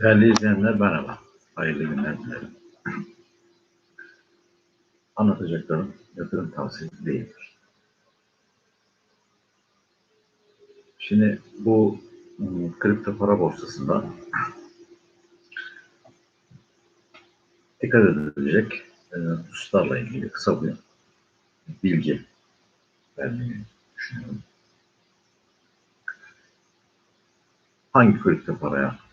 Değerli izleyenler merhaba. Hayırlı günler dilerim. Anlatacaklarım yatırım tavsiyesi değildir. Şimdi bu ım, kripto para borsasında dikkat edilecek e, hususlarla ilgili kısa bir bilgi vermeyi düşünüyorum. Hangi kripto paraya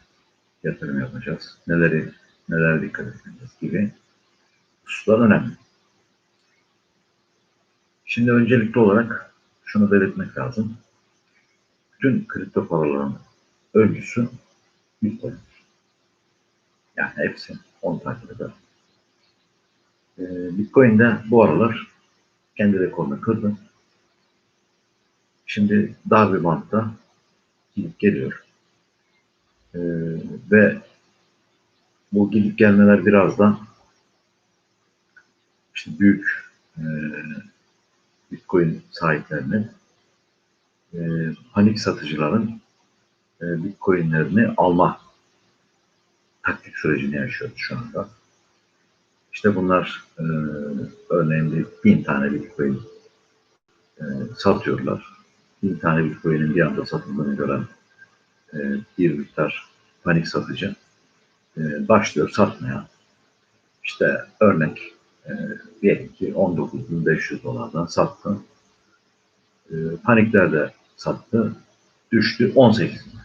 yatırım yapacağız, neleri neler dikkat etmeliyiz gibi hususlar önemli. Şimdi öncelikli olarak şunu belirtmek lazım. Bütün kripto paraların öncüsü Bitcoin. Yani hepsi onu takip eder. Ee, Bitcoin de bu aralar kendi rekorunu kırdı. Şimdi dar bir bantta gidip geliyor. Ee, ve bu gidip gelmeler biraz da işte büyük e, Bitcoin sahiplerinin e, panik satıcıların e, Bitcoin'lerini alma taktik sürecini yaşıyoruz şu anda. İşte bunlar e, örneğin bir bin tane Bitcoin e, satıyorlar. Bin tane Bitcoin'in bir anda satıldığını gören e, bir miktar panik satıcı e, başlıyor satmaya. İşte örnek e, diyelim ki 19.500 dolardan sattı. E, panikler de sattı. Düştü 18 bin.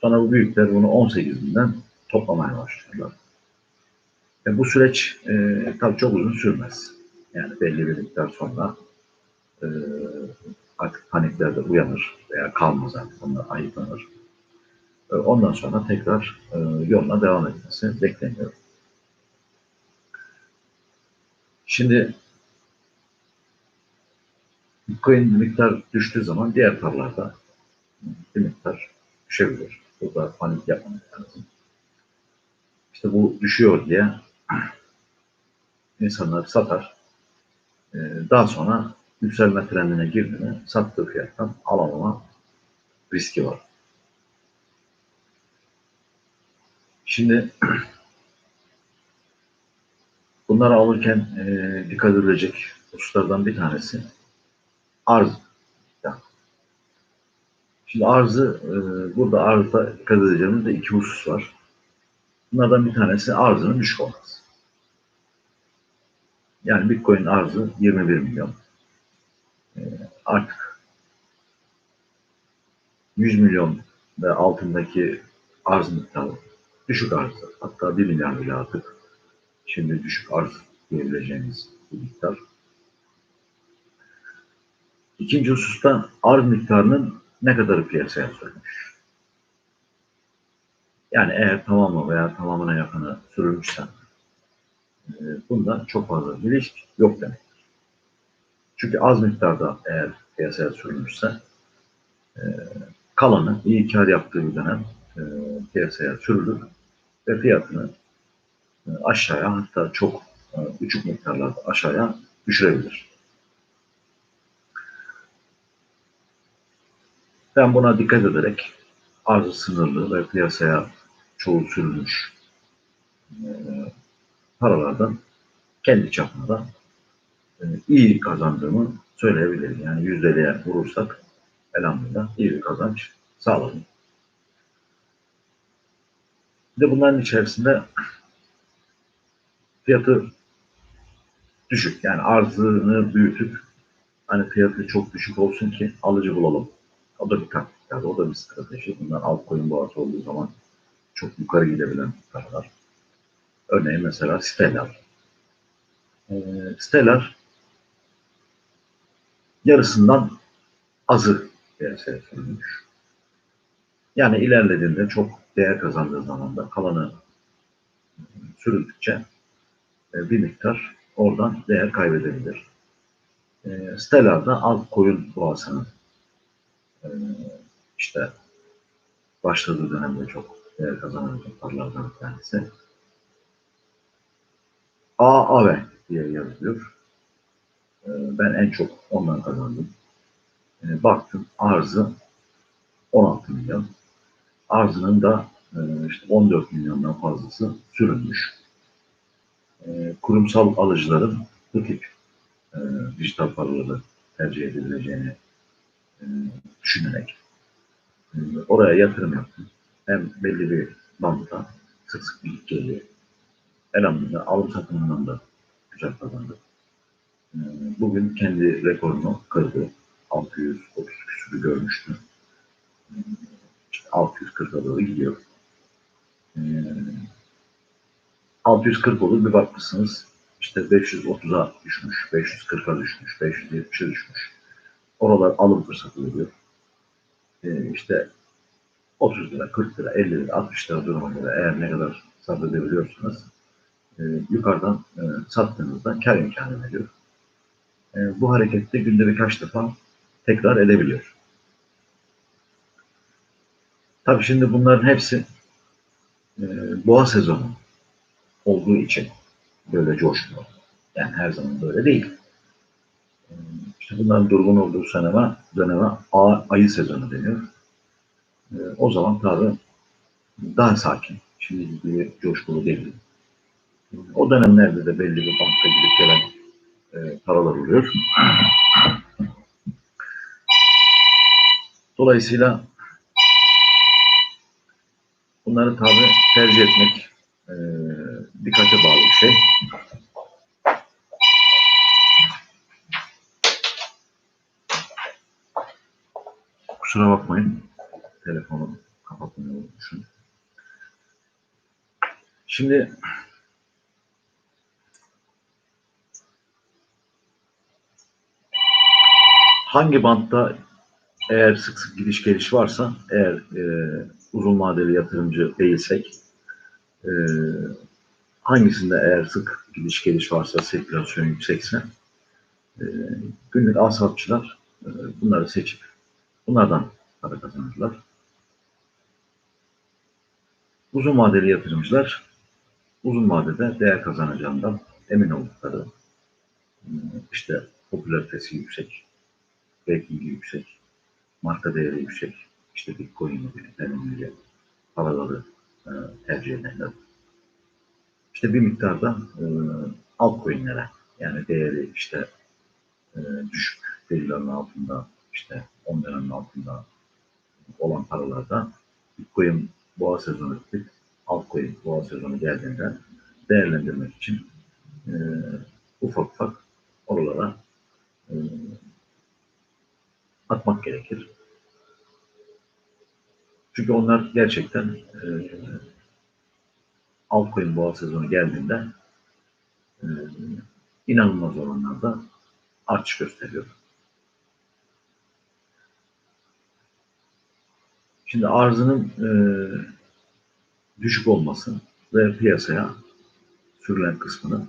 Sonra bu büyükler bunu 18 binden toplamaya başlıyorlar. E, bu süreç e, tabii çok uzun sürmez. Yani belli bir miktar sonra e, artık panikler de uyanır veya kalmaz artık onlar ayıklanır. E, ondan sonra tekrar e, yoluna devam etmesi bekleniyor. Şimdi Bitcoin miktar düştüğü zaman diğer paralarda bir miktar düşebilir. Burada panik yapmamak lazım. İşte bu düşüyor diye insanlar satar. E, daha sonra yükselme trendine girdiğinde sattığı fiyattan alamama riski var. Şimdi bunları alırken e, dikkat edilecek hususlardan bir tanesi arz. Şimdi arzı, e, burada arzda dikkat edeceğimiz de iki husus var. Bunlardan bir tanesi arzının düşük olması. Yani Bitcoin arzı 21 milyon. E, artık 100 milyon ve altındaki arz miktarı düşük arz. Hatta 1 milyar bile artık şimdi düşük arz diyebileceğimiz bir miktar. İkinci hususta arz miktarının ne kadarı piyasaya sürülmüş. Yani eğer tamamı veya tamamına yakını sürülmüşse e, bunda çok fazla bir risk yok demektir. Çünkü az miktarda eğer piyasaya sürülmüşse e, kalanı iyi kar yaptığı bir dönem e, piyasaya sürülür ve fiyatını e, aşağıya hatta çok e, uçuk miktarlarda aşağıya düşürebilir. Ben buna dikkat ederek arzı sınırlı ve piyasaya çoğu sürülmüş e, paralardan kendi çapımda e, iyi kazandığımı söyleyebilirim. Yani yüzdeliğe vurursak elhamdülillah iyi bir kazanç sağladım. Bir de bunların içerisinde fiyatı düşük yani arzını büyütüp hani fiyatı çok düşük olsun ki alıcı bulalım. O da bir taktik yani o da bir strateji. Bunlar altcoin boğası olduğu zaman çok yukarı gidebilen paralar. Örneğin mesela Stellar. Ee, Stellar yarısından azı piyasaya sürülmüş. Yani ilerlediğinde çok değer kazandığı zaman da kalanı sürüldükçe e, bir miktar oradan değer kaybedebilir. E, Stellar'da altcoin boğasının e, işte başladığı dönemde çok değer kazanan paralardan bir tanesi. AAV diye yazılıyor. Ben en çok ondan kazandım. Baktım arzı 16 milyon. Arzının da e, işte 14 milyondan fazlası sürülmüş. E, kurumsal alıcıların bu tip e, dijital paraları tercih edileceğini düşünerek oraya yatırım yaptım. Hem belli bir bantta sık sık gidip geliyor. Elhamdülillah alım satımından da güzel kazandı. Bugün kendi rekorunu kırdı. 630 küsürü görmüştü. E, işte 640'a doğru gidiyor. E, 640 olur bir bakmışsınız işte 530'a düşmüş, 540'a düşmüş, 570'e düşmüş. Oralar alım fırsatı veriyor. E, işte 30 lira, 40 lira, 50 lira, 60 lira duruma göre eğer ne kadar sabredebiliyorsanız e, yukarıdan e, sattığınızda kar imkanı veriyor. E, bu harekette günde birkaç defa tekrar edebiliyor. Tabii şimdi bunların hepsi e, boğa sezonu olduğu için böyle coşmuyor. Yani her zaman böyle değil. E, işte bunların durgun olduğu seneme, döneme A, ayı sezonu deniyor. E, o zaman tabii daha sakin. Şimdi gibi coşkulu değil. O dönemlerde de belli bir banka gidip gelen e, paralar oluyor. Dolayısıyla bunları tabi tercih etmek e, dikkate bağlı bir şey. Kusura bakmayın. Telefonu kapatmayı unutmuşum. Şimdi hangi bantta eğer sık sık gidiş geliş varsa, eğer e, uzun vadeli yatırımcı değilsek, e, hangisinde eğer sık gidiş geliş varsa, sirkülasyon yüksekse, e, günlük asapçılar e, bunları seçip bunlardan para kazanırlar. Uzun vadeli yatırımcılar uzun vadede değer kazanacağından emin oldukları işte popülaritesi yüksek, ratingi yüksek, marka değeri yüksek, işte Bitcoin gibi, Ethereum gibi paraları e, tercih edenler. İşte bir miktarda e, altcoin'lere yani değeri işte e, düşük verilerin altında işte 10 liranın altında olan paralarda Bitcoin boğa sezonu bitip altcoin boğa sezonu geldiğinde değerlendirmek için e, ufak ufak oralara e, atmak gerekir. Çünkü onlar gerçekten e, altcoin boğa sezonu geldiğinde e, inanılmaz oranlarda artış gösteriyor. Şimdi arzının e, düşük olması ve piyasaya sürülen kısmının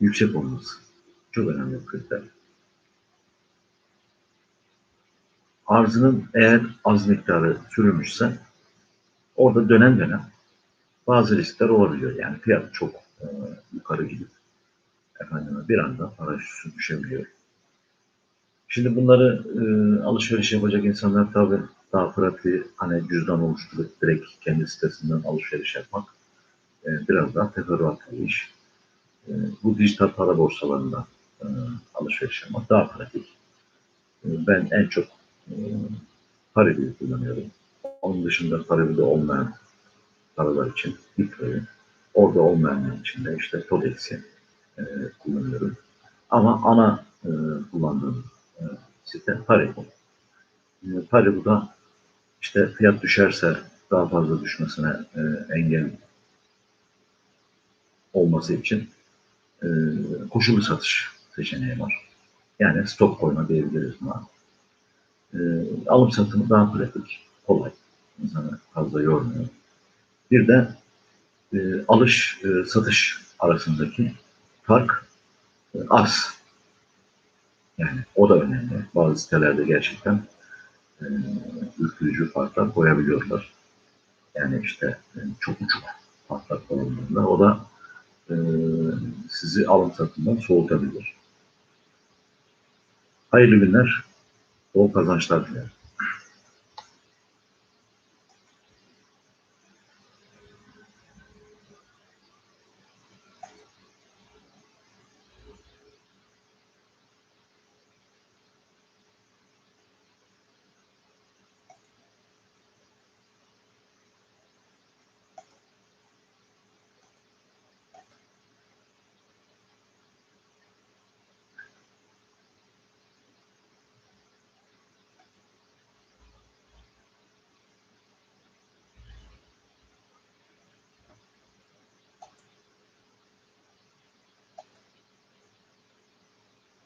yüksek olması çok önemli bir kriter. Arzının eğer az miktarı sürülmüşse orada dönem dönem bazı riskler olabiliyor. Yani fiyat çok e, yukarı gidip efendim bir anda paraşütü düşebiliyor. Şimdi bunları e, alışveriş yapacak insanlar tabi daha pratik hani cüzdan oluşturup direkt kendi sitesinden alışveriş yapmak e, biraz daha teferruatlı bir iş. E, bu dijital para borsalarında e, alışveriş yapmak daha pratik. E, ben en çok e, Paribi'yi kullanıyorum. Onun dışında Paribi'de olmayan paralar için Bitcoin, orada olmayanlar için de işte Todex'i e, kullanıyorum. Ama ana e, kullandığım e, site Paribu. E, Paribu'da işte fiyat düşerse daha fazla düşmesine e, engel olması için e, koşullu satış seçeneği var. Yani stop koyma diyebiliriz buna. E, alım satımı daha pratik, kolay. İnsanı fazla yormuyor. Bir de e, alış e, arasındaki fark e, az. Yani o da önemli. Bazı sitelerde gerçekten e, ürkütücü farklar koyabiliyorlar. Yani işte e, çok uçuk farklar konulduğunda o da e, sizi alım satımdan soğutabilir. Hayırlı günler, Poucas vão estar.